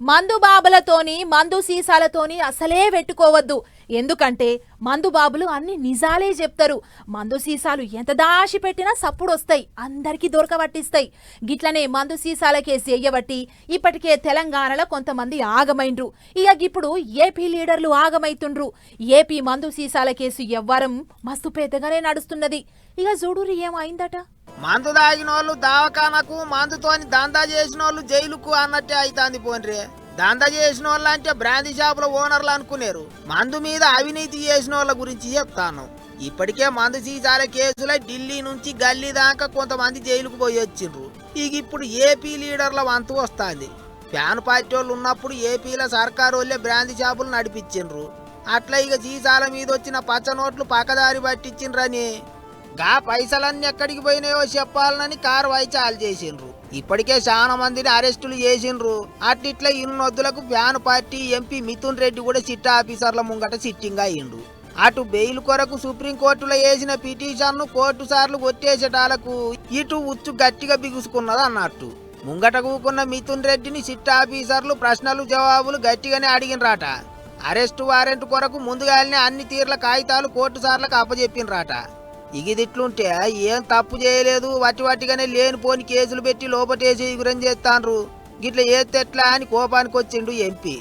మందు బాబులతోని మందు సీసాలతోని అసలే పెట్టుకోవద్దు. ఎందుకంటే మందు బాబులు అన్ని నిజాలే చెప్తారు. మందు సీసాలు ఎంత దాచి పెట్టినా సప్పుడు వస్తాయి అందరికీ దొరకబట్టిస్తాయి గిట్లనే మందు సీసాల కేసు ఎయ్యబట్టి ఇప్పటికే తెలంగాణలో కొంతమంది ఆగమైండ్రు. ఇక ఇప్పుడు ఏపీ లీడర్లు ఆగమైతుండ్రు. ఏపీ మందు సీసాల కేసు ఎవ్వరం మస్తు పెద్దగానే నడుస్తున్నది. ఇక చూడురి ఏమైందట? మందు దాగిన వాళ్ళు దవాఖానకు మందుతోని దందా చేసిన వాళ్ళు జైలుకు అన్నట్టే అవుతుంది పోన్రే. దంద చేసిన వాళ్ళ అంటే బ్రాందీ షాపుల ఓనర్లు అనుకునేరు. మందు మీద అవినీతి చేసిన వాళ్ళ గురించి చెప్తాను. ఇప్పటికే మందు సీసాల కేసులో ఢిల్లీ నుంచి గల్లీ దాకా కొంతమంది జైలుకు పోయి వచ్చిండ్రు. ఇక ఇప్పుడు ఏపీ లీడర్ల వంతు వస్తుంది. ఫ్యాన్ పార్టీ వాళ్ళు ఉన్నప్పుడు ఏపీలో సర్కారు వాళ్ళే బ్రాందీ షాపులు నడిపించిండ్రు. అట్లా ఇక సీసాల మీద వచ్చిన పచ్చ నోట్లు పక్కదారి పట్టించిండ్రని గా పైసలన్నీ ఎక్కడికి పోయినాయో చెప్పాలనని కారు వైచాలు చేసిండ్రు. ఇప్పటికే చాలా మందిని అరెస్టులు చేసిండ్రు. అట్టిట్లా ఇన్నొద్దులకు fan party MP Mithun Reddy కూడా సిట్ ఆఫీసర్ల ముంగట సిట్టింగ్ అయ్యిండు అటు బెయిల్ కొరకు సుప్రీంకోర్టులో వేసిన పిటిషన్ను కోర్టు సార్లు కొట్టేసేటాలకు ఇటు ఉచ్చు గట్టిగా బిగుసుకున్నది అన్నట్టు. ముంగట కూకున్న మిథున్ రెడ్డిని సిట్ ఆఫీసర్లు ప్రశ్నలు జవాబులు గట్టిగానే అడిగినరాట. అరెస్టు వారెంట్ కొరకు ముందుగానే అన్ని తీర్ల కాగితాలు కోర్టు సార్లకు అప్పజెప్పినరాట. ఇగిదిట్లుంటే ఏం తప్పు చేయలేదు. వట్టి వాటిగానే లేనిపోని కేసులు పెట్టి లోపటేసి ఎగురం చేస్తాండ్రు. గిట్ల ఏత్తెట్లా అని కోపానికి వచ్చిండు ఎంపీ.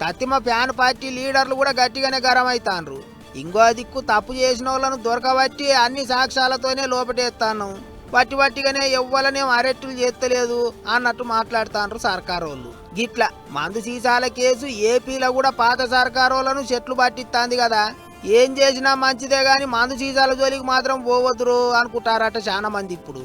తత్తిమ ఫ్యాన్ పార్టీ లీడర్లు కూడా గట్టిగానే గరం అవుతాండ్రు ఇంకో దిక్కు తప్పు చేసిన వాళ్ళను దొరకబట్టి అన్ని సాక్ష్యాలతోనే లోపటేస్తాను వట్టి వట్టిగానే ఎవ్వలనేం అరెస్టులు చేస్తలేదు అన్నట్టు మాట్లాడుతాండ్రు సర్కారు వాళ్ళు గిట్ల మందు సీసాల కేసు ఏపీలో కూడా పాత సర్కారు వాళ్ళను చెట్లు పట్టిస్తాంది కదా. ఏం చేసినా మంచిదే కానీ మందు చీజాల జోలికి మాత్రం పోవద్దురు అనుకుంటారట చాలా మంది ఇప్పుడు.